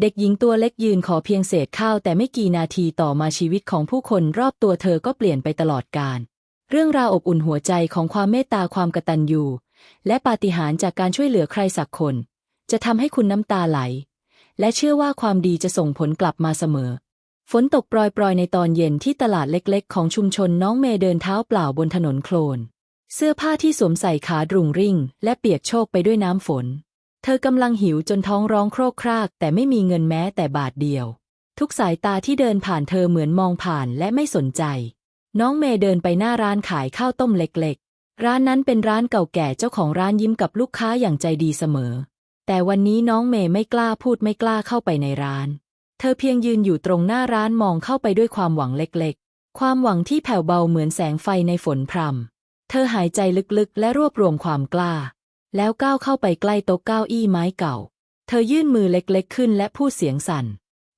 เด็กหญิงตัวเล็กยืนขอเพียงเศษข้าวแต่ไม่กี่นาทีต่อมาชีวิตของผู้คนรอบตัวเธอก็เปลี่ยนไปตลอดกาลเรื่องราวอบอุ่นหัวใจของความเมตตาความกตัญญูและปาฏิหาริย์จากการช่วยเหลือใครสักคน จะทำให้คุณน้ำตาไหล และเชื่อว่าความดีจะส่งผลกลับมาเสมอ ฝนตกโปรยๆ ในตอนเย็นที่ตลาดเล็กๆ ของชุมชนน้องเมย์เดินเท้าเปล่าบนถนนโคลน เสื้อผ้าที่สวมใส่ขาดรุงริ่ง และเปียกโชกไปด้วยน้ำฝน เธอกำลังหิวจนท้องร้องโครกคราก แต่ไม่มีเงินแม้แต่บาทเดียว ทุกสายตาที่เดินผ่านเธอเหมือนมองผ่านและไม่สนใจ น้องเมย์เดินไปหน้าร้านขายข้าวต้มเล็กๆ ร้านนั้นเป็นร้านเก่าแก่เจ้าของร้านยิ้มกับลูกค้าอย่างใจดีเสมอ แต่วันนี้น้องเมย์ไม่กล้าพูดไม่กล้าเข้าไปในร้าน เธอเพียงยืนอยู่ตรงหน้าร้านมองเข้าไปด้วยความหวังเล็กๆ ความหวังที่แผ่วเบาเหมือนแสงไฟในฝนพรำเธอหายใจลึกๆ และรวบรวมความกล้า แล้วก้าวเข้าไปใกล้โต๊ะเก้าอี้ไม้เก่า เธอยื่นมือเล็กๆขึ้นและพูดเสียงสั่น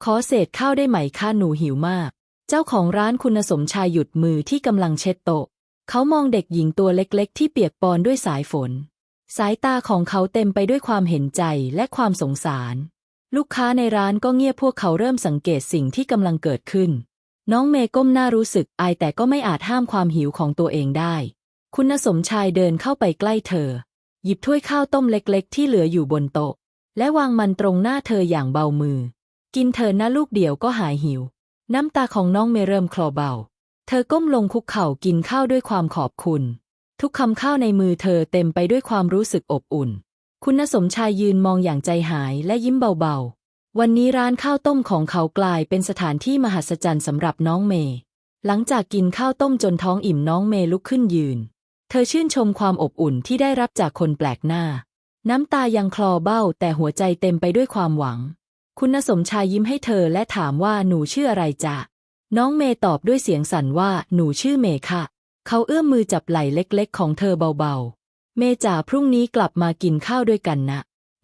ขอเศษข้าวได้ไหมข้าหนูหิวมาก เจ้าของร้านคุณสมชายหยุดมือที่กำลังเช็ดโต๊ะ เขามองเด็กหญิงตัวเล็กๆ ที่เปียกปอนด้วยสายฝน สายตาของเขาเต็มไปด้วยความเห็นใจและความสงสาร ลูกค้าในร้านก็เงียบพวกเขาเริ่มสังเกตสิ่งที่กำลังเกิดขึ้น น้องเมย์ก้มหน้ารู้สึกอายแต่ก็ไม่อาจห้ามความหิวของตัวเองได้ คุณสมชายเดินเข้าไปใกล้เธอ หยิบถ้วยข้าวต้มเล็กๆ ที่เหลืออยู่บนโต๊ะ และวางมันตรงหน้าเธออย่างเบามือ กินเธอนะลูกเดียวก็หายหิว น้ำตาของน้องเมย์เริ่มคลอเบา เธอก้มลงคุกเข่ากินข้าวด้วยความขอบคุณ ทุกคำข้าวในมือเธอเต็มไปด้วยความรู้สึกอบอุ่น คุณสมชายยืนมองอย่างใจหายและยิ้มเบาๆ วันนี้ร้านข้าวต้มของเขากลายเป็นสถานที่มหัศจรรย์สำหรับน้องเมย์หลังจากกินข้าวต้มจนท้องอิ่มน้องเมย์ลุกขึ้นยืน เธอชื่นชมความอบอุ่นที่ได้รับจากคนแปลกหน้า น้ำตายังคลอเบ้า แต่หัวใจเต็มไปด้วยความหวัง คุณสมชายยิ้มให้เธอและถามว่าหนูชื่ออะไรจ๊ะน้องเมย์ตอบด้วยเสียงสั่นว่าหนูชื่อเมย์ค่ะ เขาเอื้อมมือจับไหล่เล็ก ๆ ของเธอเบาๆ เมย์จ๋าพรุ่งนี้กลับมากินข้าวด้วยกันนะ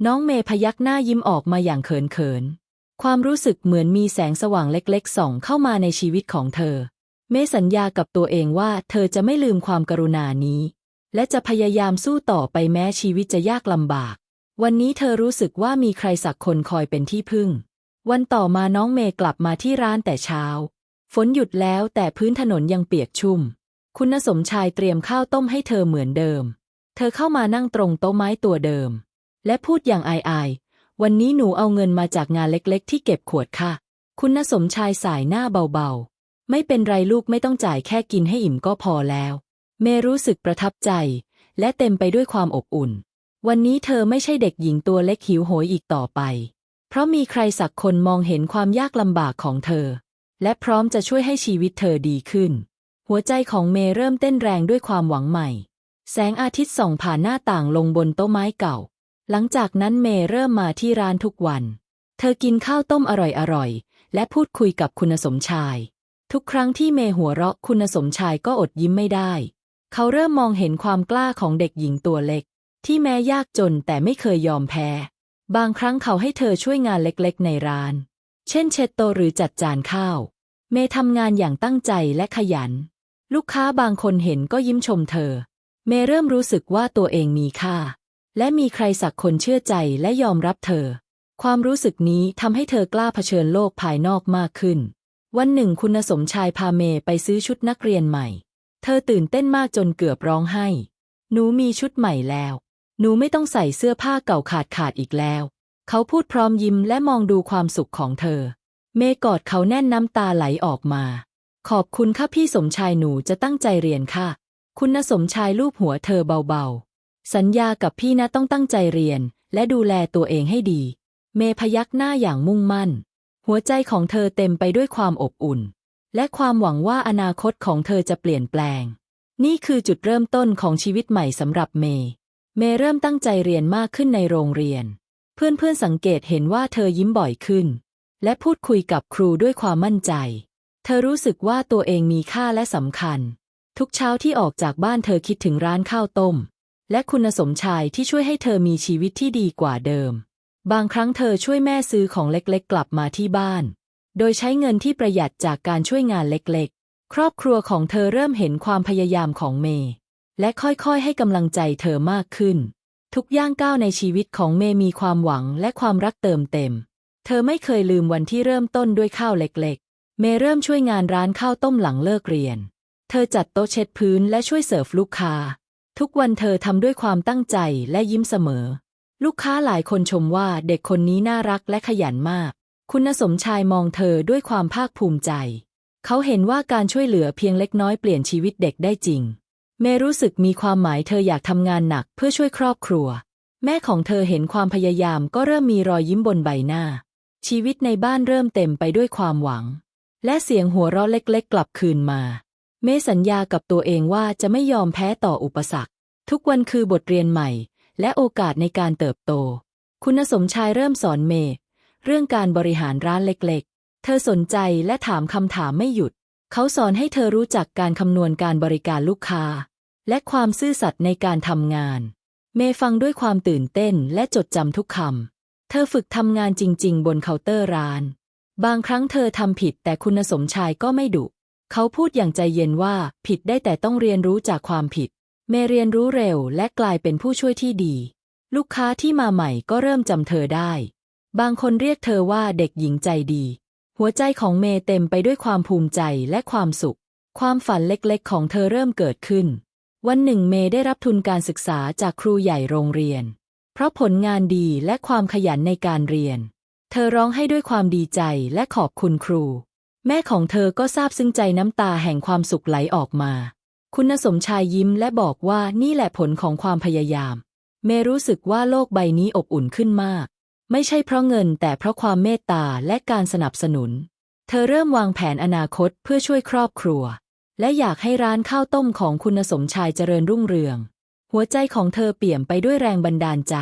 น้องเมย์พยักหน้ายิ้มออกมาอย่างเขินๆ ความรู้สึกเหมือนมีแสงสว่างเล็กๆส่องเข้ามาในชีวิตของเธอ เมย์สัญญากับตัวเองว่าเธอจะไม่ลืมความกรุณานี้ และจะพยายามสู้ต่อไปแม้ชีวิตจะยากลำบาก วันนี้เธอรู้สึกว่ามีใครสักคนคอยเป็นที่พึ่ง วันต่อมาน้องเมย์กลับมาที่ร้านแต่เช้า ฝนหยุดแล้วแต่พื้นถนนยังเปียกชุ่ม คุณสมชายเตรียมข้าวต้มให้เธอเหมือนเดิม เธอเข้ามานั่งตรงโต๊ะไม้ตัวเดิม และพูดอย่างอายๆ วันนี้หนูเอาเงินมาจากงานเล็กๆ ที่เก็บขวดค่ะ คุณสมชายสายหน้าเบาๆ ไม่เป็นไรลูกไม่ต้องจ่ายแค่กินให้อิ่มก็พอแล้ว เมรู้สึกประทับใจ และเต็มไปด้วยความอบอุ่น วันนี้เธอไม่ใช่เด็กหญิงตัวเล็กหิวโหยอีกต่อไป เพราะมีใครสักคนมองเห็นความยากลำบากของเธอ และพร้อมจะช่วยให้ชีวิตเธอดีขึ้น หัวใจของเมเริ่มเต้นแรงด้วยความหวังใหม่ แสงอาทิตย์ส่องผ่านหน้าต่างลงบนโต๊ะไม้เก่า หลังจากนั้นเมเริ่มมาที่ร้านทุกวัน เธอกินข้าวต้มอร่อยๆและพูดคุยกับคุณสมชาย ทุกครั้งที่เมย์หัวเราะคุณสมชายก็อดยิ้มไม่ได้ เขาเริ่มมองเห็นความกล้าของเด็กหญิงตัวเล็ก ที่แม้ยากจนแต่ไม่เคยยอมแพ้ บางครั้งเขาให้เธอช่วยงานเล็กๆ ในร้าน เช่นเช็ดโต๊ะหรือจัดจานข้าว เมย์ทำงานอย่างตั้งใจและขยัน ลูกค้าบางคนเห็นก็ยิ้มชมเธอ เมย์เริ่มรู้สึกว่าตัวเองมีค่า และมีใครสักคนเชื่อใจและยอมรับเธอ ความรู้สึกนี้ทำให้เธอกล้าเผชิญโลกภายนอกมากขึ้น วันหนึ่งคุณสมชายพาเมย์ไปซื้อชุดนักเรียนใหม่ เธอตื่นเต้นมากจนเกือบร้องไห้ หนูมีชุดใหม่แล้ว หนูไม่ต้องใส่เสื้อผ้าเก่าขาดขาดอีกแล้ว เขาพูดพร้อมยิ้มและมองดูความสุขของเธอ เมย์กอดเขาแน่นน้ำตาไหลออกมา ขอบคุณค่ะพี่สมชายหนูจะตั้งใจเรียนค่ะ คุณสมชายลูบหัวเธอเบาๆ สัญญากับพี่นะต้องตั้งใจเรียน และดูแลตัวเองให้ดี เมย์พยักหน้าอย่างมุ่งมั่น หัวใจของเธอเต็มไปด้วยความอบอุ่น และความหวังว่าอนาคตของเธอจะเปลี่ยนแปลง นี่คือจุดเริ่มต้นของชีวิตใหม่สำหรับเมย์เมย์เริ่มตั้งใจเรียนมากขึ้นในโรงเรียน เพื่อนๆสังเกตเห็นว่าเธอยิ้มบ่อยขึ้น และพูดคุยกับครูด้วยความมั่นใจ เธอรู้สึกว่าตัวเองมีค่าและสำคัญ ทุกเช้าที่ออกจากบ้านเธอคิดถึงร้านข้าวต้ม และคุณสมชายที่ช่วยให้เธอมีชีวิตที่ดีกว่าเดิม บางครั้งเธอช่วยแม่ซื้อของเล็กๆ กลับมาที่บ้าน โดยใช้เงินที่ประหยัดจากการช่วยงานเล็กๆ ครอบครัวของเธอเริ่มเห็นความพยายามของเมย์และค่อยๆ ให้กำลังใจเธอมากขึ้น ทุกย่างก้าวในชีวิตของเมย์มีความหวังและความรักเติมเต็ม เธอไม่เคยลืมวันที่เริ่มต้นด้วยข้าวเล็กๆ เมย์เริ่มช่วยงานร้านข้าวต้มหลังเลิกเรียน เธอจัดโต๊ะเช็ดพื้นและช่วยเสิร์ฟลูกค้า ทุกวันเธอทำด้วยความตั้งใจและยิ้มเสมอ ลูกค้าหลายคนชมว่าเด็กคนนี้น่ารักและขยันมาก คุณสมชายมองเธอด้วยความภาคภูมิใจ เขาเห็นว่าการช่วยเหลือเพียงเล็กน้อยเปลี่ยนชีวิตเด็กได้จริง เมย์รู้สึกมีความหมายเธออยากทำงานหนักเพื่อช่วยครอบครัว แม่ของเธอเห็นความพยายามก็เริ่มมีรอยยิ้มบนใบหน้า ชีวิตในบ้านเริ่มเต็มไปด้วยความหวัง และเสียงหัวเราะเล็กๆ กลับคืนมา เมย์สัญญากับตัวเองว่าจะไม่ยอมแพ้ต่ออุปสรรค ทุกวันคือบทเรียนใหม่ และโอกาสในการเติบโต คุณสมชายเริ่มสอนเมย์เรื่องการบริหารร้านเล็กๆ เธอสนใจและถามคำถามไม่หยุด เขาสอนให้เธอรู้จักการคำนวณการบริการลูกค้า และความซื่อสัตย์ในการทำงาน เมย์ฟังด้วยความตื่นเต้นและจดจำทุกคำ เธอฝึกทำงานจริง ๆ บนเคาน์เตอร์ร้าน บางครั้งเธอทำผิดแต่คุณสมชายก็ไม่ดุ เขาพูดอย่างใจเย็นว่าผิดได้แต่ต้องเรียนรู้จากความผิด เมย์เรียนรู้เร็วและกลายเป็นผู้ช่วยที่ดี ลูกค้าที่มาใหม่ก็เริ่มจำเธอได้ บางคนเรียกเธอว่าเด็กหญิงใจดี หัวใจของเมย์เต็มไปด้วยความภูมิใจและความสุข ความฝันเล็กๆ ของเธอเริ่มเกิดขึ้น วันหนึ่งเมย์ได้รับทุนการศึกษาจากครูใหญ่โรงเรียน เพราะผลงานดีและความขยันในการเรียน เธอร้องให้ด้วยความดีใจและขอบคุณครู แม่ของเธอก็ซาบซึ้งใจน้ำตาแห่งความสุขไหลออกมา คุณสมชายยิ้มและบอกว่านี่แหละผลของความพยายาม เมรู้สึกว่าโลกใบนี้อบอุ่นขึ้นมาก ไม่ใช่เพราะเงินแต่เพราะความเมตตาและการสนับสนุน เธอเริ่มวางแผนอนาคตเพื่อช่วยครอบครัว และอยากให้ร้านข้าวต้มของคุณสมชายเจริญรุ่งเรือง หัวใจของเธอเปี่ยมไปด้วยแรงบันดาลใจ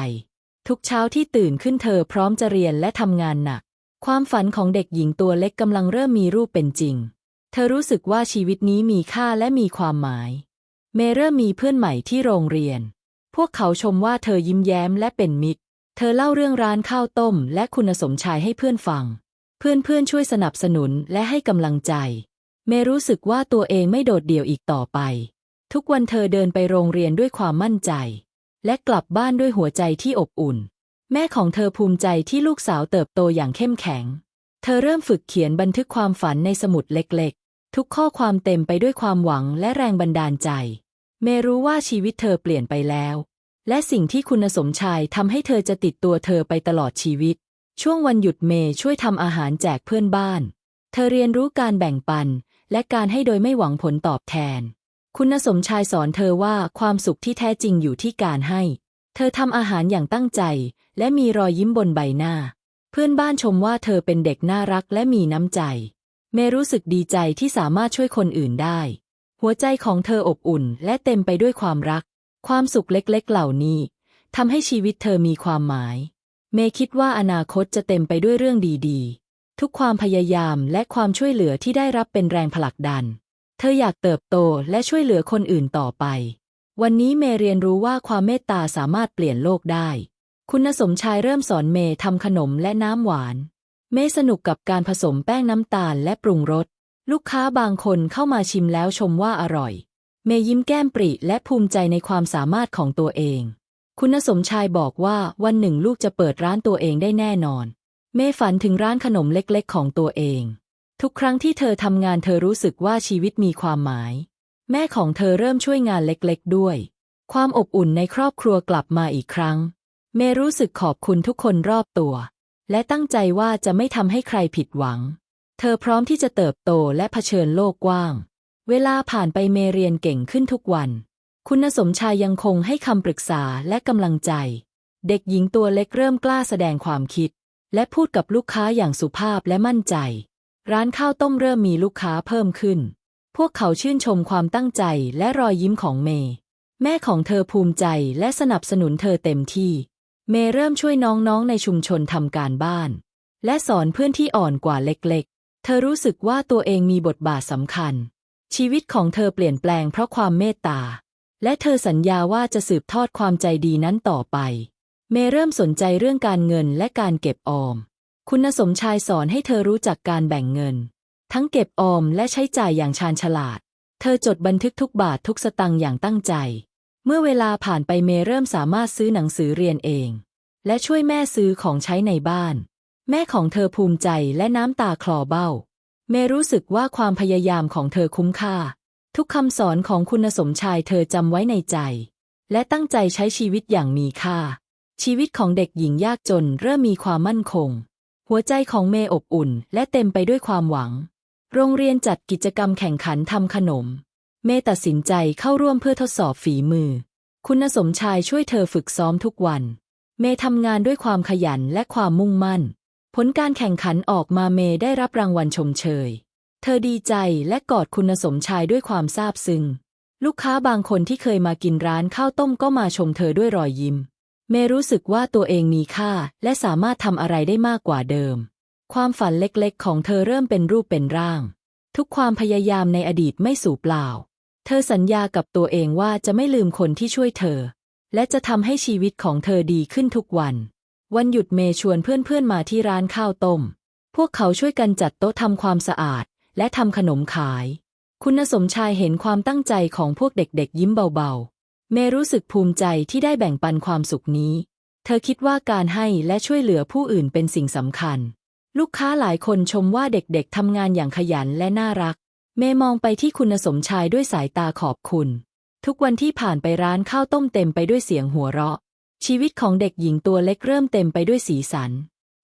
ทุกเช้าที่ตื่นขึ้นเธอพร้อมจะเรียนและทำงานหนัก ความฝันของเด็กหญิงตัวเล็กกำลังเริ่มมีรูปเป็นจริง เธอรู้สึกว่าชีวิตนี้มีค่าและมีความหมาย เมเริ่มมีเพื่อนใหม่ที่โรงเรียน พวกเขาชมว่าเธอยิ้มแย้มและเป็นมิตร เธอเล่าเรื่องร้านข้าวต้ม และคุณสมชายให้เพื่อนฟัง เพื่อนๆช่วยสนับสนุนและให้กำลังใจ เมรู้สึกว่าตัวเองไม่โดดเดี่ยวอีกต่อไป ทุกวันเธอเดินไปโรงเรียนด้วยความมั่นใจ และกลับบ้านด้วยหัวใจที่อบอุ่น แม่ของเธอภูมิใจที่ลูกสาวเติบโตอย่างเข้มแข็ง เธอเริ่มฝึกเขียนบันทึกความฝันในสมุดเล็กๆ ทุกข้อความเต็มไปด้วยความหวังและแรงบันดาลใจ เมรู้ว่าชีวิตเธอเปลี่ยนไปแล้ว และสิ่งที่คุณสมชายทำให้เธอจะติดตัวเธอไปตลอดชีวิต ช่วงวันหยุดเมย์ช่วยทำอาหารแจกเพื่อนบ้าน เธอเรียนรู้การแบ่งปัน และการให้โดยไม่หวังผลตอบแทน คุณสมชายสอนเธอว่าความสุขที่แท้จริงอยู่ที่การให้ เธอทำอาหารอย่างตั้งใจ และมีรอยยิ้มบนใบหน้า เพื่อนบ้านชมว่าเธอเป็นเด็กน่ารักและมีน้ำใจ เมรู้สึกดีใจที่สามารถช่วยคนอื่นได้ หัวใจของเธออบอุ่นและเต็มไปด้วยความรัก ความสุขเล็กๆ เหล่านี้ทำให้ชีวิตเธอมีความหมาย เมย์คิดว่าอนาคตจะเต็มไปด้วยเรื่องดีๆ ทุกความพยายามและความช่วยเหลือที่ได้รับเป็นแรงผลักดัน เธออยากเติบโตและช่วยเหลือคนอื่นต่อไป วันนี้เมย์เรียนรู้ว่าความเมตตาสามารถเปลี่ยนโลกได้ คุณสมชายเริ่มสอนเมย์ทำขนมและน้ำหวาน เมสนุกกับการผสมแป้งน้ำตาลและปรุงรส ลูกค้าบางคนเข้ามาชิมแล้วชมว่าอร่อย เมยิ้มแก้มปริและภูมิใจในความสามารถของตัวเอง คุณสมชายบอกว่าวันหนึ่งลูกจะเปิดร้านตัวเองได้แน่นอน เมฝันถึงร้านขนมเล็กๆ ของตัวเอง ทุกครั้งที่เธอทำงานเธอรู้สึกว่าชีวิตมีความหมาย แม่ของเธอเริ่มช่วยงานเล็กๆ ด้วย ความอบอุ่นในครอบครัวกลับมาอีกครั้ง เมรู้สึกขอบคุณทุกคนรอบตัว และตั้งใจว่าจะไม่ทำให้ใครผิดหวัง เธอพร้อมที่จะเติบโตและเผชิญโลกกว้าง เวลาผ่านไปเมย์เรียนเก่งขึ้นทุกวัน คุณสมชายยังคงให้คำปรึกษาและกำลังใจ เด็กหญิงตัวเล็กเริ่มกล้าแสดงความคิด และพูดกับลูกค้าอย่างสุภาพและมั่นใจ ร้านข้าวต้มเริ่มมีลูกค้าเพิ่มขึ้น พวกเขาชื่นชมความตั้งใจและรอยยิ้มของเมย์แม่ของเธอภูมิใจและสนับสนุนเธอเต็มที่ เมย์เริ่มช่วยน้องๆในชุมชนทำการบ้าน และสอนเพื่อนที่อ่อนกว่าเล็กๆ เธอรู้สึกว่าตัวเองมีบทบาทสำคัญ ชีวิตของเธอเปลี่ยนแปลงเพราะความเมตตา และเธอสัญญาว่าจะสืบทอดความใจดีนั้นต่อไป เมย์เริ่มสนใจเรื่องการเงินและการเก็บออม คุณสมชายสอนให้เธอรู้จักการแบ่งเงิน ทั้งเก็บออมและใช้จ่ายอย่างชาญฉลาด เธอจดบันทึกทุกบาททุกสตังค์อย่างตั้งใจ เมื่อเวลาผ่านไปเมเริ่มสามารถซื้อหนังสือเรียนเอง และช่วยแม่ซื้อของใช้ในบ้าน แม่ของเธอภูมิใจและน้ำตาคลอเบ้า เมรู้สึกว่าความพยายามของเธอคุ้มค่า ทุกคำสอนของคุณสมชายเธอจำไว้ในใจ และตั้งใจใช้ชีวิตอย่างมีค่า ชีวิตของเด็กหญิงยากจนเริ่มมีความมั่นคง หัวใจของเมอบอุ่น และเต็มไปด้วยความหวัง โรงเรียนจัดกิจกรรมแข่งขันทำขนม เมย์ตัดสินใจเข้าร่วมเพื่อทดสอบฝีมือ คุณสมชายช่วยเธอฝึกซ้อมทุกวัน เมย์ทำงานด้วยความขยันและความมุ่งมั่น ผลการแข่งขันออกมาเมย์ได้รับรางวัลชมเชย เธอดีใจและกอดคุณสมชายด้วยความซาบซึ้ง ลูกค้าบางคนที่เคยมากินร้านข้าวต้มก็มาชมเธอด้วยรอยยิ้ม เมย์รู้สึกว่าตัวเองมีค่าและสามารถทำอะไรได้มากกว่าเดิม ความฝันเล็กๆ ของเธอเริ่มเป็นรูปเป็นร่าง ทุกความพยายามในอดีตไม่สูญเปล่า เธอสัญญากับตัวเองว่าจะไม่ลืมคนที่ช่วยเธอ และจะทำให้ชีวิตของเธอดีขึ้นทุกวัน วันหยุดเมย์ชวนเพื่อนๆมาที่ร้านข้าวต้ม พวกเขาช่วยกันจัดโต๊ะทำความสะอาด และทำขนมขาย คุณสมชายเห็นความตั้งใจของพวกเด็กๆยิ้มเบาๆ เมย์รู้สึกภูมิใจที่ได้แบ่งปันความสุขนี้ เธอคิดว่าการให้และช่วยเหลือผู้อื่นเป็นสิ่งสำคัญ ลูกค้าหลายคนชมว่าเด็กๆทำงานอย่างขยันและน่ารัก เมย์มองไปที่คุณสมชายด้วยสายตาขอบคุณ ทุกวันที่ผ่านไปร้านข้าวต้มเต็มไปด้วยเสียงหัวเราะ ชีวิตของเด็กหญิงตัวเล็กเริ่มเต็มไปด้วยสีสัน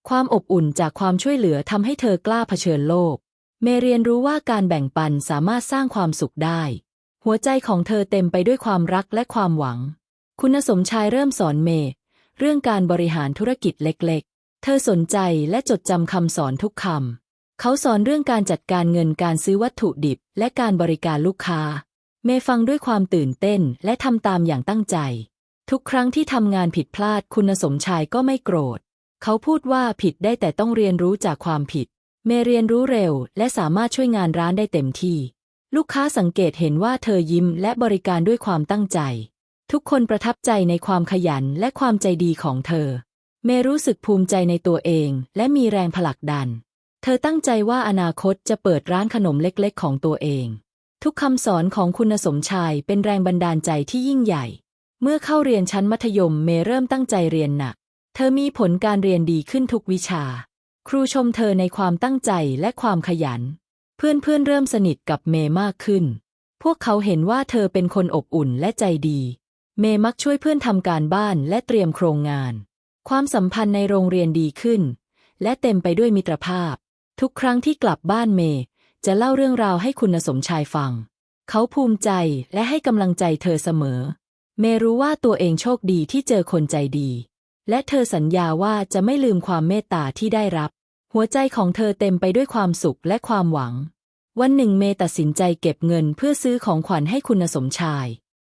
ความอบอุ่นจากความช่วยเหลือทำให้เธอกล้าเผชิญโลก เมย์เรียนรู้ว่าการแบ่งปันสามารถสร้างความสุขได้ หัวใจของเธอเต็มไปด้วยความรักและความหวัง คุณสมชายเริ่มสอนเมย์เรื่องการบริหารธุรกิจเล็ก ๆ เธอสนใจและจดจำคำสอนทุกคำ เขาสอนเรื่องการจัดการเงินการซื้อวัตถุดิบ และการบริการลูกค้า เมย์ฟังด้วยความตื่นเต้นและทำตามอย่างตั้งใจ ทุกครั้งที่ทำงานผิดพลาดคุณสมชายก็ไม่โกรธ เขาพูดว่าผิดได้แต่ต้องเรียนรู้จากความผิด เมย์เรียนรู้เร็ว และสามารถช่วยงานร้านได้เต็มที่ ลูกค้าสังเกตเห็นว่าเธอยิ้มและบริการด้วยความตั้งใจ ทุกคนประทับใจในความขยันและความใจดีของเธอ เมย์รู้สึกภูมิใจในตัวเอง และมีแรงผลักดัน เธอตั้งใจว่าอนาคตจะเปิดร้านขนมเล็กๆ ของตัวเอง ทุกคำสอนของคุณสมชายเป็นแรงบันดาลใจที่ยิ่งใหญ่ เมื่อเข้าเรียนชั้นมัธยมเมเริ่มตั้งใจเรียนหนัก เธอมีผลการเรียนดีขึ้นทุกวิชา ครูชมเธอในความตั้งใจและความขยัน เพื่อนๆเริ่มสนิทกับเมย์มากขึ้น พวกเขาเห็นว่าเธอเป็นคนอบอุ่นและใจดี เมย์มักช่วยเพื่อนทำการบ้านและเตรียมโครงงาน ความสัมพันธ์ในโรงเรียนดีขึ้น และเต็มไปด้วยมิตรภาพ ทุกครั้งที่กลับบ้านเมย์จะเล่าเรื่องราวให้คุณสมชายฟัง เขาภูมิใจและให้กำลังใจเธอเสมอ เมย์รู้ว่าตัวเองโชคดีที่เจอคนใจดี และเธอสัญญาว่าจะไม่ลืมความเมตตาที่ได้รับ หัวใจของเธอเต็มไปด้วยความสุขและความหวัง วันหนึ่งเมย์ตัดสินใจเก็บเงินเพื่อซื้อของขวัญให้คุณสมชาย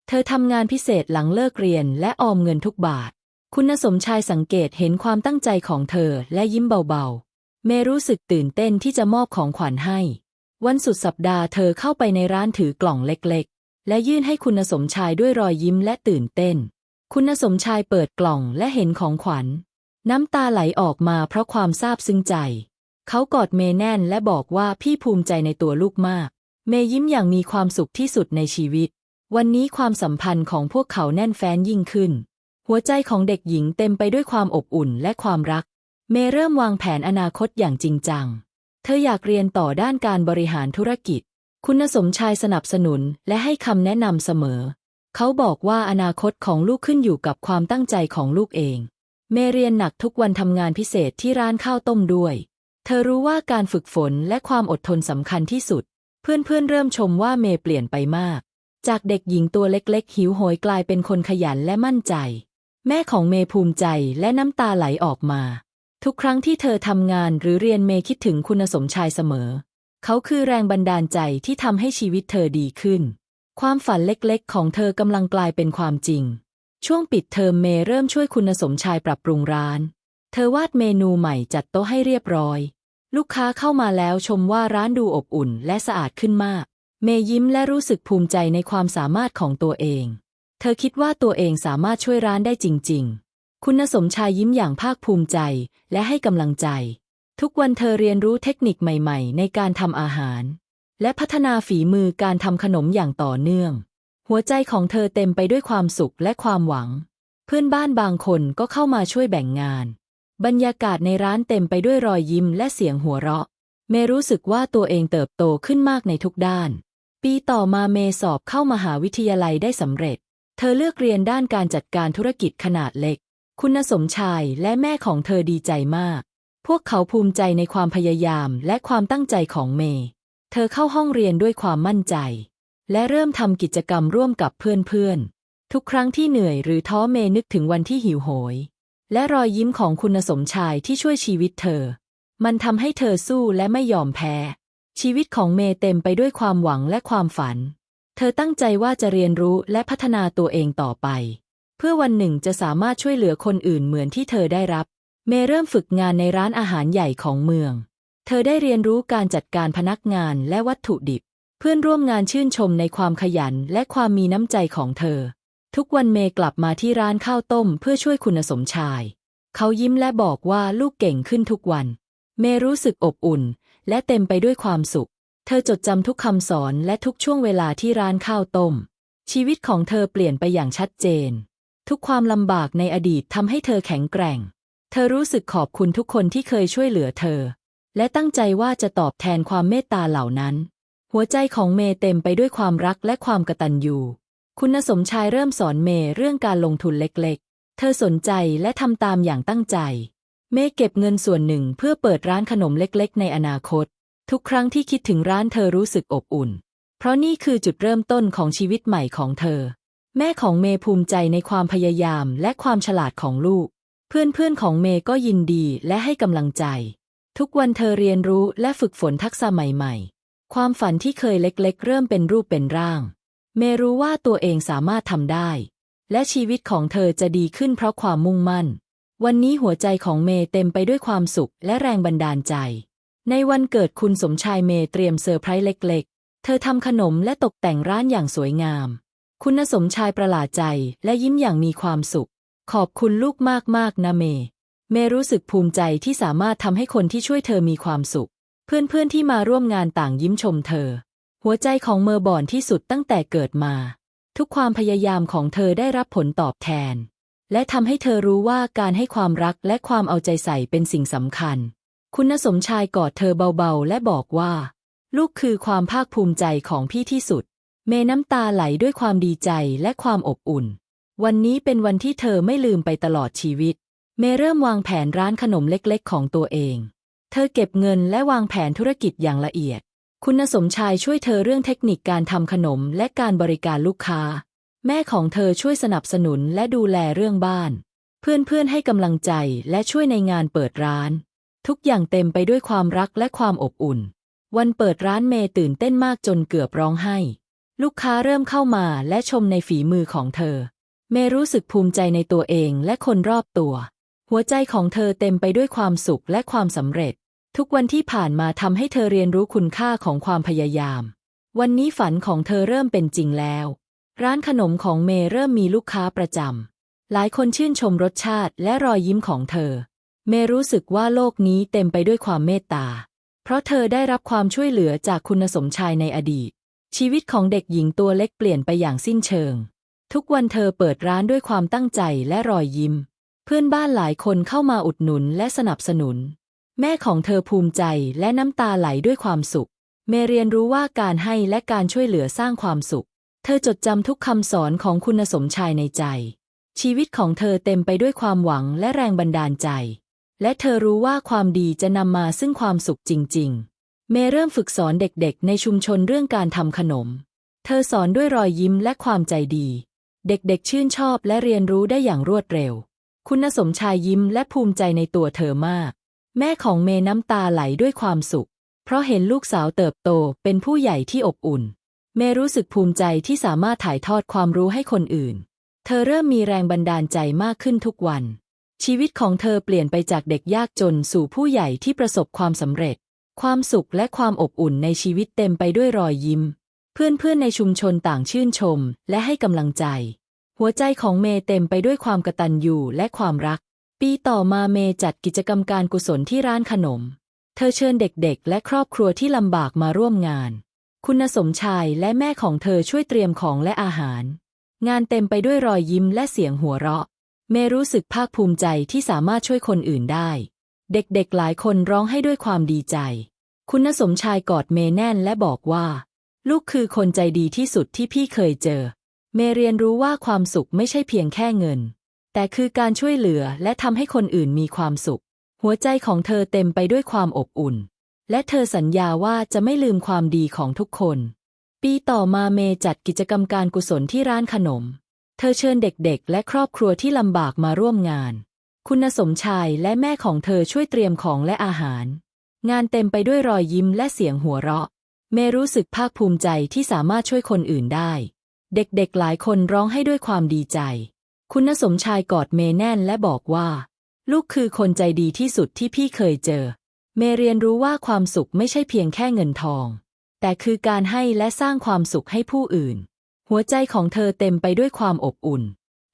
เธอทำงานพิเศษหลังเลิกเรียนและออมเงินทุกบาท คุณสมชายสังเกตเห็นความตั้งใจของเธอและยิ้มเบาๆ เมรู้สึกตื่นเต้นที่จะมอบของขวัญให้ วันสุดสัปดาห์เธอเข้าไปในร้านถือกล่องเล็กๆ และยื่นให้คุณสมชายด้วยรอยยิ้มและตื่นเต้น คุณสมชายเปิดกล่องและเห็นของขวัญ น้ำตาไหลออกมาเพราะความซาบซึ้งใจ เขากอดเมย์แน่นและบอกว่าพี่ภูมิใจในตัวลูกมาก เมย์ยิ้มอย่างมีความสุขที่สุดในชีวิต วันนี้ความสัมพันธ์ของพวกเขาแน่นแฟ้นยิ่งขึ้น หัวใจของเด็กหญิงเต็มไปด้วยความอบอุ่นและความรัก เมเริ่มวางแผนอนาคตอย่างจริงจัง เธออยากเรียนต่อด้านการบริหารธุรกิจ คุณสมชายสนับสนุนและให้คำแนะนำเสมอ เขาบอกว่าอนาคตของลูกขึ้นอยู่กับความตั้งใจของลูกเอง เมเรียนหนักทุกวันทำงานพิเศษที่ร้านข้าวต้มด้วย เธอรู้ว่าการฝึกฝนและความอดทนสำคัญที่สุด เพื่อนๆเริ่มชมว่าเมเปลี่ยนไปมาก จากเด็กหญิงตัวเล็กๆ หิวโหยกลายเป็นคนขยันและมั่นใจ แม่ของเมภูมิใจและน้ำตาไหลออกมา ทุกครั้งที่เธอทำงานหรือเรียนเมย์คิดถึงคุณสมชายเสมอ เขาคือแรงบันดาลใจที่ทำให้ชีวิตเธอดีขึ้น ความฝันเล็กๆ ของเธอกำลังกลายเป็นความจริง ช่วงปิดเทอมเมย์เริ่มช่วยคุณสมชายปรับปรุงร้าน เธอวาดเมนูใหม่จัดโต๊ะให้เรียบร้อย ลูกค้าเข้ามาแล้วชมว่าร้านดูอบอุ่นและสะอาดขึ้นมาก เมย์ยิ้มและรู้สึกภูมิใจในความสามารถของตัวเอง เธอคิดว่าตัวเองสามารถช่วยร้านได้จริง ๆ คุณสมชายยิ้มอย่างภาคภูมิใจและให้กำลังใจ ทุกวันเธอเรียนรู้เทคนิคใหม่ๆ ในการทำอาหาร และพัฒนาฝีมือการทำขนมอย่างต่อเนื่อง หัวใจของเธอเต็มไปด้วยความสุขและความหวัง เพื่อนบ้านบางคนก็เข้ามาช่วยแบ่งงาน บรรยากาศในร้านเต็มไปด้วยรอยยิ้มและเสียงหัวเราะ เมรู้สึกว่าตัวเองเติบโตขึ้นมากในทุกด้าน ปีต่อมาเมสอบเข้ามหาวิทยาลัยได้สำเร็จ เธอเลือกเรียนด้านการจัดการธุรกิจขนาดเล็ก คุณสมชายและแม่ของเธอดีใจมาก พวกเขาภูมิใจในความพยายามและความตั้งใจของเมย์ เธอเข้าห้องเรียนด้วยความมั่นใจ และเริ่มทำกิจกรรมร่วมกับเพื่อนๆ ทุกครั้งที่เหนื่อยหรือท้อเมย์นึกถึงวันที่หิวโหย และรอยยิ้มของคุณสมชายที่ช่วยชีวิตเธอ มันทำให้เธอสู้และไม่ยอมแพ้ ชีวิตของเมย์เต็มไปด้วยความหวังและความฝัน เธอตั้งใจว่าจะเรียนรู้และพัฒนาตัวเองต่อไป เพื่อวันหนึ่งจะสามารถช่วยเหลือคนอื่นเหมือนที่เธอได้รับ เมย์เริ่มฝึกงานในร้านอาหารใหญ่ของเมือง เธอได้เรียนรู้การจัดการพนักงานและวัตถุดิบ เพื่อนร่วมงานชื่นชมในความขยันและความมีน้ำใจของเธอ ทุกวันเมย์กลับมาที่ร้านข้าวต้มเพื่อช่วยคุณสมชาย เขายิ้มและบอกว่าลูกเก่งขึ้นทุกวัน เมย์รู้สึกอบอุ่น และเต็มไปด้วยความสุข เธอจดจำทุกคำสอนและทุกช่วงเวลาที่ร้านข้าวต้ม ชีวิตของเธอเปลี่ยนไปอย่างชัดเจน ทุกความลำบากในอดีตทำให้เธอแข็งแกร่ง เธอรู้สึกขอบคุณทุกคนที่เคยช่วยเหลือเธอ และตั้งใจว่าจะตอบแทนความเมตตาเหล่านั้น หัวใจของเมย์เต็มไปด้วยความรักและความกตัญญู คุณสมชายเริ่มสอนเมย์เรื่องการลงทุนเล็กๆ เธอสนใจและทำตามอย่างตั้งใจ เมย์เก็บเงินส่วนหนึ่งเพื่อเปิดร้านขนมเล็กๆ ในอนาคต ทุกครั้งที่คิดถึงร้านเธอรู้สึกอบอุ่น เพราะนี่คือจุดเริ่มต้นของชีวิตใหม่ของเธอ แม่ของเมย์ภูมิใจในความพยายามและความฉลาดของลูก เพื่อนๆของเมย์ก็ยินดีและให้กำลังใจ ทุกวันเธอเรียนรู้และฝึกฝนทักษะใหม่ๆ ความฝันที่เคยเล็กๆ เริ่มเป็นรูปเป็นร่าง เมย์รู้ว่าตัวเองสามารถทำได้ และชีวิตของเธอจะดีขึ้นเพราะความมุ่งมั่น วันนี้หัวใจของเมย์เต็มไปด้วยความสุขและแรงบันดาลใจ ในวันเกิดคุณสมชายเมย์เตรียมเซอร์ไพรส์เล็ก ๆ เธอทำขนมและตกแต่งร้านอย่างสวยงาม คุณสมชายประหลาดใจและยิ้มอย่างมีความสุข ขอบคุณลูกมากๆนะเมย์เมย์รู้สึกภูมิใจที่สามารถทำให้คนที่ช่วยเธอมีความสุข เพื่อนๆที่มาร่วมงานต่างยิ้มชมเธอ หัวใจของเมย์บอนที่สุดตั้งแต่เกิดมา ทุกความพยายามของเธอได้รับผลตอบแทน และทำให้เธอรู้ว่าการให้ความรักและความเอาใจใส่เป็นสิ่งสำคัญ คุณสมชายกอดเธอเบาๆ และบอกว่า ลูกคือความภาคภูมิใจของพี่ที่สุด เมยน้ำตาไหลด้วยความดีใจและความอบอุ่น วันนี้เป็นวันที่เธอไม่ลืมไปตลอดชีวิต เมยเริ่มวางแผนร้านขนมเล็กๆ ของตัวเอง เธอเก็บเงินและวางแผนธุรกิจอย่างละเอียด คุณสมชายช่วยเธอเรื่องเทคนิคการทำขนมและการบริการลูกค้า แม่ของเธอช่วยสนับสนุนและดูแลเรื่องบ้าน เพื่อนๆให้กำลังใจและช่วยในงานเปิดร้าน ทุกอย่างเต็มไปด้วยความรักและความอบอุ่น วันเปิดร้านเมย์ตื่นเต้นมากจนเกือบร้องไห้ ลูกค้าเริ่มเข้ามาและชมในฝีมือของเธอ เมรู้สึกภูมิใจในตัวเองและคนรอบตัว หัวใจของเธอเต็มไปด้วยความสุขและความสำเร็จ ทุกวันที่ผ่านมาทำให้เธอเรียนรู้คุณค่าของความพยายาม วันนี้ฝันของเธอเริ่มเป็นจริงแล้ว ร้านขนมของเมเริ่มมีลูกค้าประจำหลายคนชื่นชมรสชาติและรอยยิ้มของเธอ เมรู้สึกว่าโลกนี้เต็มไปด้วยความเมตตา เพราะเธอได้รับความช่วยเหลือจากคุณสมชายในอดีต ชีวิตของเด็กหญิงตัวเล็กเปลี่ยนไปอย่างสิ้นเชิง ทุกวันเธอเปิดร้านด้วยความตั้งใจและรอยยิ้ม เพื่อนบ้านหลายคนเข้ามาอุดหนุนและสนับสนุน แม่ของเธอภูมิใจและน้ำตาไหลด้วยความสุข เมเรียนรู้ว่าการให้และการช่วยเหลือสร้างความสุข เธอจดจำทุกคำสอนของคุณสมชายในใจ ชีวิตของเธอเต็มไปด้วยความหวังและแรงบันดาลใจ และเธอรู้ว่าความดีจะนำมาซึ่งความสุขจริง ๆ เมย์เริ่มฝึกสอนเด็กๆ ในชุมชนเรื่องการทำขนม เธอสอนด้วยรอยยิ้มและความใจดี เด็กๆ ชื่นชอบและเรียนรู้ได้อย่างรวดเร็ว คุณสมชายยิ้มและภูมิใจในตัวเธอมาก แม่ของเมย์น้ำตาไหลด้วยความสุข เพราะเห็นลูกสาวเติบโตเป็นผู้ใหญ่ที่อบอุ่น เมย์รู้สึกภูมิใจที่สามารถถ่ายทอดความรู้ให้คนอื่น เธอเริ่มมีแรงบันดาลใจมากขึ้นทุกวัน ชีวิตของเธอเปลี่ยนไปจากเด็กยากจนสู่ผู้ใหญ่ที่ประสบความสำเร็จ ความสุขและความอบอุ่นในชีวิตเต็มไปด้วยรอยยิ้ม เพื่อนๆในชุมชนต่างชื่นชม และให้กำลังใจ หัวใจของเมย์เต็มไปด้วยความกตัญญูและความรัก ปีต่อมาเมย์จัดกิจกรรมการกุศลที่ร้านขนม เธอเชิญเด็กๆ และครอบครัวที่ลำบากมาร่วมงาน คุณสมชายและแม่ของเธอช่วยเตรียมของและอาหาร งานเต็มไปด้วยรอยยิ้มและเสียงหัวเราะ เมย์รู้สึกภาคภูมิใจที่สามารถช่วยคนอื่นได้ เด็กๆหลายคนร้องให้ด้วยความดีใจ คุณสมชายกอดเมย์แน่นและบอกว่า ลูกคือคนใจดีที่สุดที่พี่เคยเจอ เมย์เรียนรู้ว่าความสุขไม่ใช่เพียงแค่เงิน แต่คือการช่วยเหลือและทำให้คนอื่นมีความสุข หัวใจของเธอเต็มไปด้วยความอบอุ่น และเธอสัญญาว่าจะไม่ลืมความดีของทุกคน ปีต่อมาเมย์จัดกิจกรรมการกุศลที่ร้านขนม เธอเชิญเด็กๆ และครอบครัวที่ลำบากมาร่วมงาน คุณสมชายและแม่ของเธอช่วยเตรียมของและอาหาร งานเต็มไปด้วยรอยยิ้มและเสียงหัวเราะ เมรู้สึกภาคภูมิใจที่สามารถช่วยคนอื่นได้ เด็กๆหลายคนร้องให้ด้วยความดีใจ คุณสมชายกอดเมแน่นและบอกว่า ลูกคือคนใจดีที่สุดที่พี่เคยเจอ เมเรียนรู้ว่าความสุขไม่ใช่เพียงแค่เงินทอง แต่คือการให้และสร้างความสุขให้ผู้อื่น หัวใจของเธอเต็มไปด้วยความอบอุ่น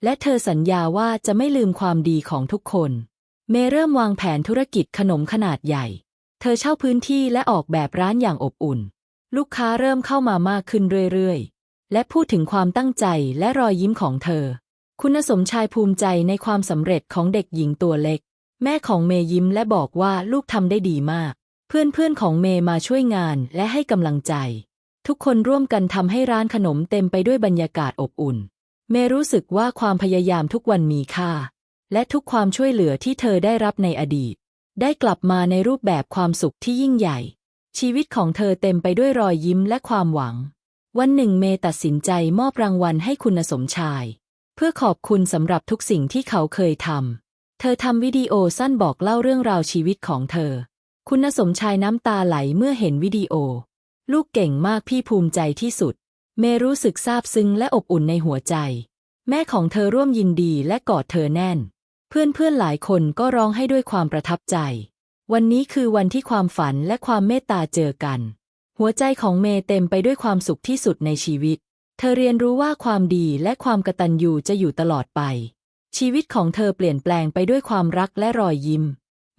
และเธอสัญญาว่าจะไม่ลืมความดีของทุกคน เมเริ่มวางแผนธุรกิจขนมขนาดใหญ่ เธอเช่าพื้นที่และออกแบบร้านอย่างอบอุ่น ลูกค้าเริ่มเข้ามามากขึ้นเรื่อยๆ และพูดถึงความตั้งใจและรอยยิ้มของเธอ คุณสมชายภูมิใจในความสำเร็จของเด็กหญิงตัวเล็ก แม่ของเมย์ยิ้มและบอกว่าลูกทำได้ดีมาก เพื่อนๆของเมย์มาช่วยงานและให้กำลังใจ ทุกคนร่วมกันทำให้ร้านขนมเต็มไปด้วยบรรยากาศอบอุ่น เมรู้สึกว่าความพยายามทุกวันมีค่า และทุกความช่วยเหลือที่เธอได้รับในอดีต ได้กลับมาในรูปแบบความสุขที่ยิ่งใหญ่ ชีวิตของเธอเต็มไปด้วยรอยยิ้มและความหวัง วันหนึ่งเมตัดสินใจมอบรางวัลให้คุณสมชาย เพื่อขอบคุณสำหรับทุกสิ่งที่เขาเคยทำเธอทำวิดีโอสั้นบอกเล่าเรื่องราวชีวิตของเธอ คุณสมชายน้ำตาไหลเมื่อเห็นวิดีโอ ลูกเก่งมากพี่ภูมิใจที่สุด เมรู้สึกซาบซึ้งและอบอุ่นในหัวใจ แม่ของเธอร่วมยินดีและกอดเธอแน่น เพื่อนๆหลายคนก็ร้องให้ด้วยความประทับใจ วันนี้คือวันที่ความฝันและความเมตตาเจอกัน หัวใจของเมเต็มไปด้วยความสุขที่สุดในชีวิต เธอเรียนรู้ว่าความดีและความกตัญญูจะอยู่ตลอดไป ชีวิตของเธอเปลี่ยนแปลงไปด้วยความรักและรอยยิ้ม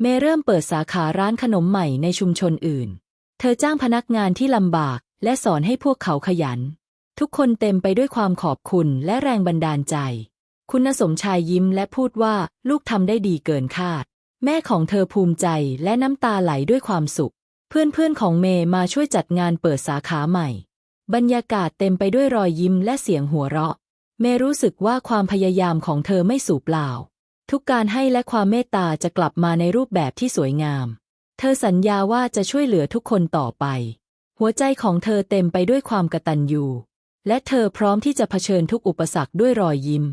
เมย์เริ่มเปิดสาขาร้านขนมใหม่ในชุมชนอื่น เธอจ้างพนักงานที่ลำบากและสอนให้พวกเขาขยัน ทุกคนเต็มไปด้วยความขอบคุณและแรงบันดาลใจ คุณสมชายยิ้มและพูดว่าลูกทำได้ดีเกินคาด แม่ของเธอภูมิใจและน้ำตาไหลด้วยความสุข เพื่อนๆของเมย์มาช่วยจัดงานเปิดสาขาใหม่ บรรยากาศเต็มไปด้วยรอยยิ้มและเสียงหัวเราะ เมย์รู้สึกว่าความพยายามของเธอไม่สูญเปล่า ทุกการให้และความเมตตาจะกลับมาในรูปแบบที่สวยงาม เธอสัญญาว่าจะช่วยเหลือทุกคนต่อไป หัวใจของเธอเต็มไปด้วยความกตัญญู และเธอพร้อมที่จะเผชิญทุกอุปสรรคด้วยรอยยิ้ม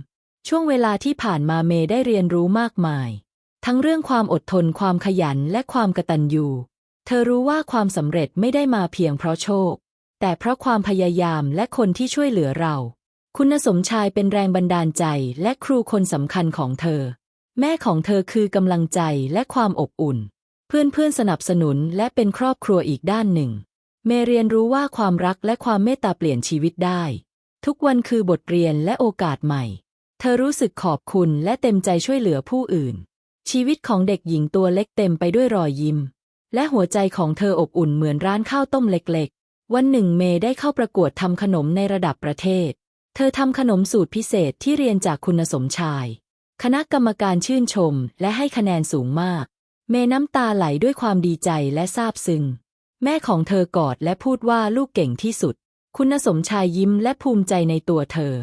ช่วงเวลาที่ผ่านมาเมย์ได้เรียนรู้มากมาย ทั้งเรื่องความอดทนความขยันและความกตัญญู เธอรู้ว่าความสำเร็จไม่ได้มาเพียงเพราะโชค แต่เพราะความพยายามและคนที่ช่วยเหลือเรา คุณสมชายเป็นแรงบันดาลใจและครูคนสำคัญของเธอ แม่ของเธอคือกำลังใจและความอบอุ่น เพื่อนๆสนับสนุนและเป็นครอบครัวอีกด้านหนึ่ง เมเรียนรู้ว่าความรักและความเมตตาเปลี่ยนชีวิตได้ ทุกวันคือบทเรียนและโอกาสใหม่ เธอรู้สึกขอบคุณและเต็มใจช่วยเหลือผู้อื่น ชีวิตของเด็กหญิงตัวเล็กเต็มไปด้วยรอยยิ้ม และหัวใจของเธออบอุ่นเหมือนร้านข้าวต้มเล็กๆ วันหนึ่งเมย์ได้เข้าประกวดทำขนมในระดับประเทศ เธอทำขนมสูตรพิเศษที่เรียนจากคุณสมชาย คณะกรรมการชื่นชมและให้คะแนนสูงมาก เมย์น้ำตาไหลด้วยความดีใจและซาบซึ้ง แม่ของเธอกอดและพูดว่าลูกเก่งที่สุด คุณสมชายยิ้มและภูมิใจในตัวเธอ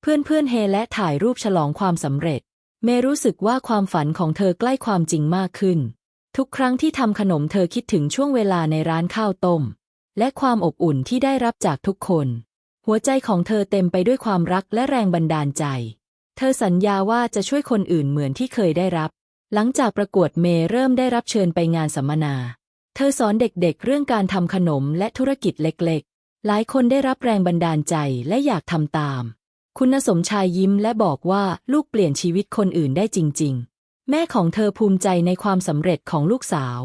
เพื่อนๆเฮและถ่ายรูปฉลองความสำเร็จ เมรู้สึกว่าความฝันของเธอใกล้ความจริงมากขึ้น ทุกครั้งที่ทำขนมเธอคิดถึงช่วงเวลาในร้านข้าวต้ม และความอบอุ่นที่ได้รับจากทุกคน หัวใจของเธอเต็มไปด้วยความรักและแรงบันดาลใจ เธอสัญญาว่าจะช่วยคนอื่นเหมือนที่เคยได้รับ หลังจากประกวดเมเริ่มได้รับเชิญไปงานสัมมนา เธอสอนเด็กๆ เรื่องการทำขนมและธุรกิจเล็กๆ หลายคนได้รับแรงบันดาลใจและอยากทำตาม คุณสมชายยิ้มและบอกว่าลูกเปลี่ยนชีวิตคนอื่นได้จริง ๆ แม่ของเธอภูมิใจในความสำเร็จของลูกสาว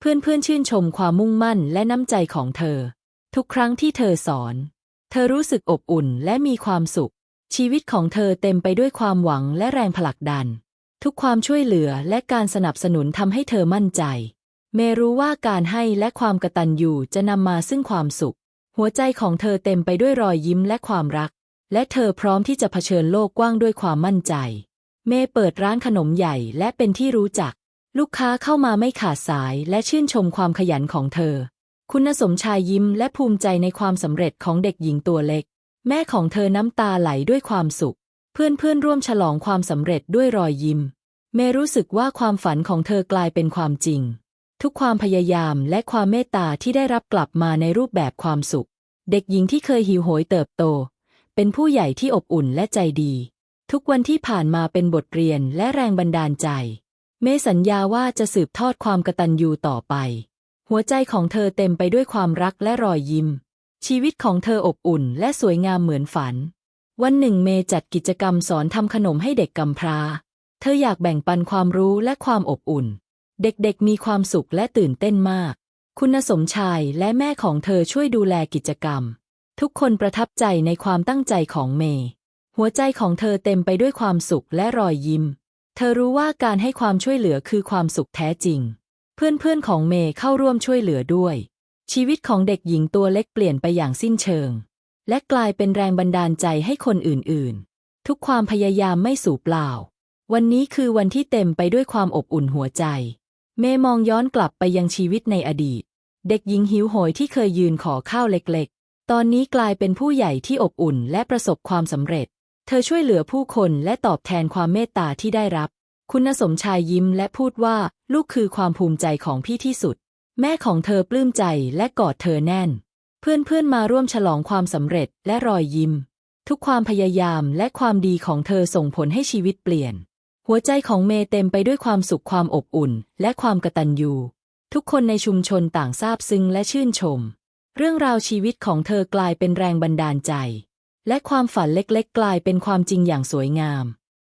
เพื่อนๆ ชื่นชมความมุ่งมั่นและน้ำใจของเธอ ทุกครั้งที่เธอสอน เธอรู้สึกอบอุ่นและมีความสุข ชีวิตของเธอเต็มไปด้วยความหวังและแรงผลักดัน ทุกความช่วยเหลือและการสนับสนุนทำให้เธอมั่นใจ เมรู้ว่าการให้และความกตัญญูจะนำมาซึ่งความสุข หัวใจของเธอเต็มไปด้วยรอยยิ้มและความรัก และเธอพร้อมที่จะเผชิญโลกกว้างด้วยความมั่นใจ เมเปิดร้านขนมใหญ่และเป็นที่รู้จัก ลูกค้าเข้ามาไม่ขาดสายและชื่นชมความขยันของเธอ คุณสมชายยิ้มและภูมิใจในความสำเร็จของเด็กหญิงตัวเล็ก แม่ของเธอน้ำตาไหลด้วยความสุข เพื่อนๆร่วมฉลองความสำเร็จด้วยรอยยิ้ม เมรู้สึกว่าความฝันของเธอกลายเป็นความจริง ทุกความพยายามและความเมตตาที่ได้รับกลับมาในรูปแบบความสุข เด็กหญิงที่เคยหิวโหยเติบโต เป็นผู้ใหญ่ที่อบอุ่นและใจดี ทุกวันที่ผ่านมาเป็นบทเรียนและแรงบันดาลใจ เมสัญญาว่าจะสืบทอดความกตัญญูต่อไป หัวใจของเธอเต็มไปด้วยความรักและรอยยิ้ม ชีวิตของเธออบอุ่นและสวยงามเหมือนฝัน วันหนึ่งเมจัดกิจกรรมสอนทำขนมให้เด็กกำพร้า เธออยากแบ่งปันความรู้และความอบอุ่น เด็กๆมีความสุขและตื่นเต้นมาก คุณสมชายและแม่ของเธอช่วยดูแลกิจกรรม ทุกคนประทับใจในความตั้งใจของเมย์ หัวใจของเธอเต็มไปด้วยความสุขและรอยยิ้ม เธอรู้ว่าการให้ความช่วยเหลือคือความสุขแท้จริง เพื่อนๆของเมย์เข้าร่วมช่วยเหลือด้วย ชีวิตของเด็กหญิงตัวเล็กเปลี่ยนไปอย่างสิ้นเชิง และกลายเป็นแรงบันดาลใจให้คนอื่นๆ ทุกความพยายามไม่สูญเปล่า วันนี้คือวันที่เต็มไปด้วยความอบอุ่นหัวใจ เมมองย้อนกลับไปยังชีวิตในอดีต เด็กหญิงหิวโหยที่เคยยืนขอข้าวเล็กๆ ตอนนี้กลายเป็นผู้ใหญ่ที่อบอุ่นและประสบความสำเร็จ เธอช่วยเหลือผู้คนและตอบแทนความเมตตาที่ได้รับ คุณสมชายยิ้มและพูดว่าลูกคือความภูมิใจของพี่ที่สุด แม่ของเธอปลื้มใจและกอดเธอแน่น เพื่อนๆมาร่วมฉลองความสำเร็จและรอยยิ้ม ทุกความพยายามและความดีของเธอส่งผลให้ชีวิตเปลี่ยน หัวใจของเมย์เต็มไปด้วยความสุขความอบอุ่น และความกตัญญู ทุกคนในชุมชนต่างซาบซึ้งและชื่นชม เรื่องราวชีวิตของเธอกลายเป็นแรงบันดาลใจ และความฝันเล็กๆ กลายเป็นความจริงอย่างสวยงาม